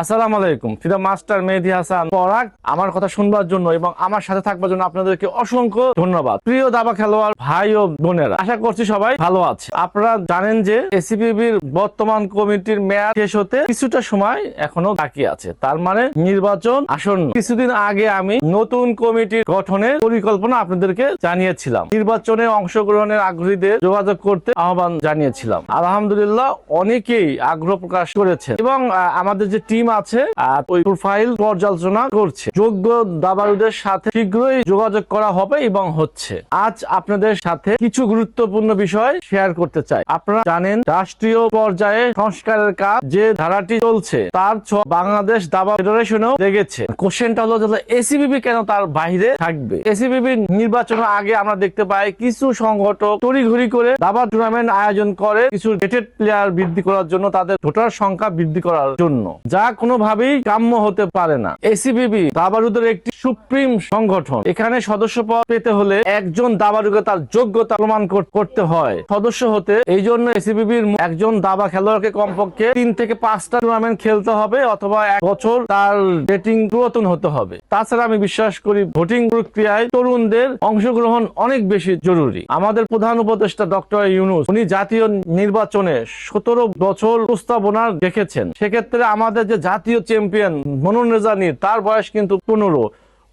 আসসালামু আলাইকুম। ফিদা মাস্টার মেহেদি হাসান পরাগ, আমার কথা শুনবার জন্য এবং আমার সাথে থাকবার জন্য আপনাদেরকে অসংখ্য ধন্যবাদ। প্রিয় দাবা খেলোয়াড়, ভাই ও বোনেরা, আশা করছি সবাই ভালো আছে। আপনারা জানেন যে এসিবিবির বর্তমান কমিটির মেয়াদ শেষ হতে কিছুটা সময় এখনও বাকি আছে। তার মানে নির্বাচন আসন্ন। কিছুদিন আগে আমি নতুন কমিটির গঠনের পরিকল্পনা আপনাদেরকে জানিয়েছিলাম। নির্বাচনে অংশগ্রহণের আগ্রহীদের যোগাযোগ করতে আহ্বান জানিয়েছিলাম। আলহামদুলিল্লাহ অনেকেই আগ্রহ প্রকাশ করেছেন এবং আমাদের যে টিম আছে আহ, ওই প্রোফাইল পর্যালোচনা করছে। যোগ্য দাবারুদের সাথে শীঘ্রই যোগাযোগ করা হবে এবং হচ্ছে। আজ আপনাদের সাথে কিছু গুরুত্বপূর্ণ বিষয় শেয়ার করতে চাই। আপনারা জানেন রাষ্ট্রীয় পর্যায়ে সংস্কারের কাজ যে ধারাটি চলছে তার ছ- বাংলাদেশ দাবা ফেডারেশনও দেখেছে কোশ্চেনটা হলো যে এসিবিবি কেন তার বাইরে থাকবে? এসিবিবি নির্বাচনের আগে আমরা দেখতে পাই কিছু সংগঠক তড়িঘড়ি করে দাবা টুর্নামেন্ট আয়োজন করে কিছু রেটেড প্লেয়ার বৃদ্ধি করার জন্য তাদের ভোটার সংখ্যা বৃদ্ধি করার জন্য। যা কোনোভাবেই কাম্য হতে পারে না। এসিবিবি দাবারুদের একটি সুপ্রিম সংগঠন। এখানে সদস্য পদ পেতে হলে একজন দাবারুকে তার যোগ্যতা প্রমাণ করতে হয়। সদস্য হতে এই জন্য এসিবিবির একজন দাবা খেলোয়াড়কে কমপক্ষে তিন থেকে পাঁচটা টুর্নামেন্ট খেলতে হবে অথবা এক বছর তার রেটিং পুরাতন হতে হবে। তাছাড়া আমি বিশ্বাস করি ভোটিং প্রক্রিয়ায় তরুণদের অংশগ্রহণ অনেক বেশি জরুরি। আমাদের প্রধান উপদেষ্টা ডক্টর ইউনুস, উনি জাতীয় নির্বাচনে সতেরো বছর প্রস্তাবনা রেখেছেন সেক্ষেত্রে আমাদের যে জাতীয় চ্যাম্পিয়ন মনুন রেজানি তার বয়স কিন্তু পনেরো।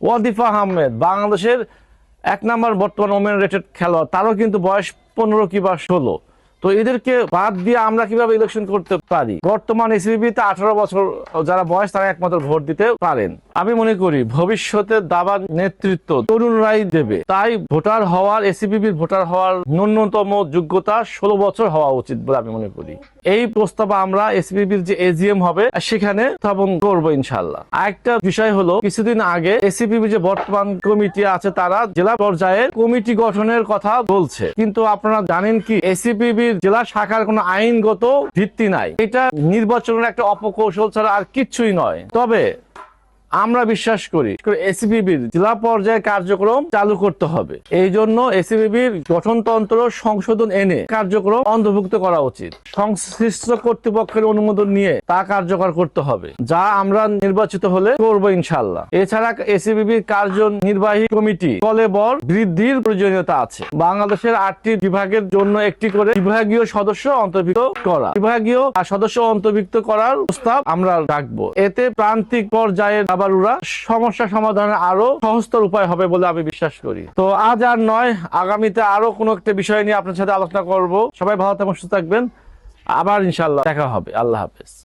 ওয়াদিফা আহমেদ, বাংলাদেশের এক নম্বর বর্তমান ওমেন রেটেড খেলোয়াড়, তারও কিন্তু বয়স পনেরো কিংবা ষোলো। তো এদেরকে বাদ দিয়ে আমরা কীভাবে ইলেকশন করতে পারি? বর্তমান এসিবি তে আঠারো বছর যারা বয়স, তারা একমাত্র ভোট দিতে পারেন। আমি মনে করি ভবিষ্যতে দাবার নেতৃত্ব তরুণরাই দেবে। তাই ভোটার হওয়ার এসিবিবির ভোটার হওয়ার ন্যূনতম যোগ্যতা ষোলো বছর হওয়া উচিত বলে আমি মনে করি। এই প্রস্তাব আমরা এসিবিবির যে এজিএম হবে, সেখানে স্থাপন করব ইনশাল্লাহ আরেকটা বিষয় হলো, কিছুদিন আগে এসিবিবি যে বর্তমান কমিটি আছে, তারা জেলা পর্যায়ে কমিটি গঠনের কথা বলছে। কিন্তু আপনারা জানেন কি এসিপিবির জেলা শাখার কোনো আইনগত ভিত্তি নাই। এটা নির্বাচনের একটা অপকৌশল ছাড়া আর কিছুই নয়। তবে আমরা বিশ্বাস করি। এসিবিবির জেলা পর্যায়ে কার্যক্রম চালু করতে হবে। এই জন্য এসিবিবির গঠনতন্ত্র সংশোধন এনে কার্যক্রম অন্তর্ভুক্ত করা উচিত। সংশ্লিষ্ট কর্তৃপক্ষের অনুমোদন নিয়ে তা কার্যকর করতে হবে, যা আমরা নির্বাচিত হলে করব ইনশাল্লাহ এছাড়া এসিবিবির কার্যনির্বাহী কমিটি কলেবর বৃদ্ধির প্রয়োজনীয়তা আছে। বাংলাদেশের আটটি বিভাগের জন্য একটি করে বিভাগীয় সদস্য অন্তর্ভুক্ত করা। বিভাগীয় সদস্য অন্তর্ভুক্ত করার প্রস্তাব আমরা রাখব। এতে প্রান্তিক পর্যায়ে দাবারুরা সমস্যা সমাধানের আরও সহজতর উপায় হবে বলে আমি বিশ্বাস করি। তো আজ আর নয়, আগামীতে আরও কোনো একটা বিষয় নিয়ে আপনার সাথে আলোচনা করব। সবাই ভালো থাকবেন, সুস্থ থাকবেন। আবার ইনশাল্লাহ দেখা হবে। আল্লাহ হাফেজ।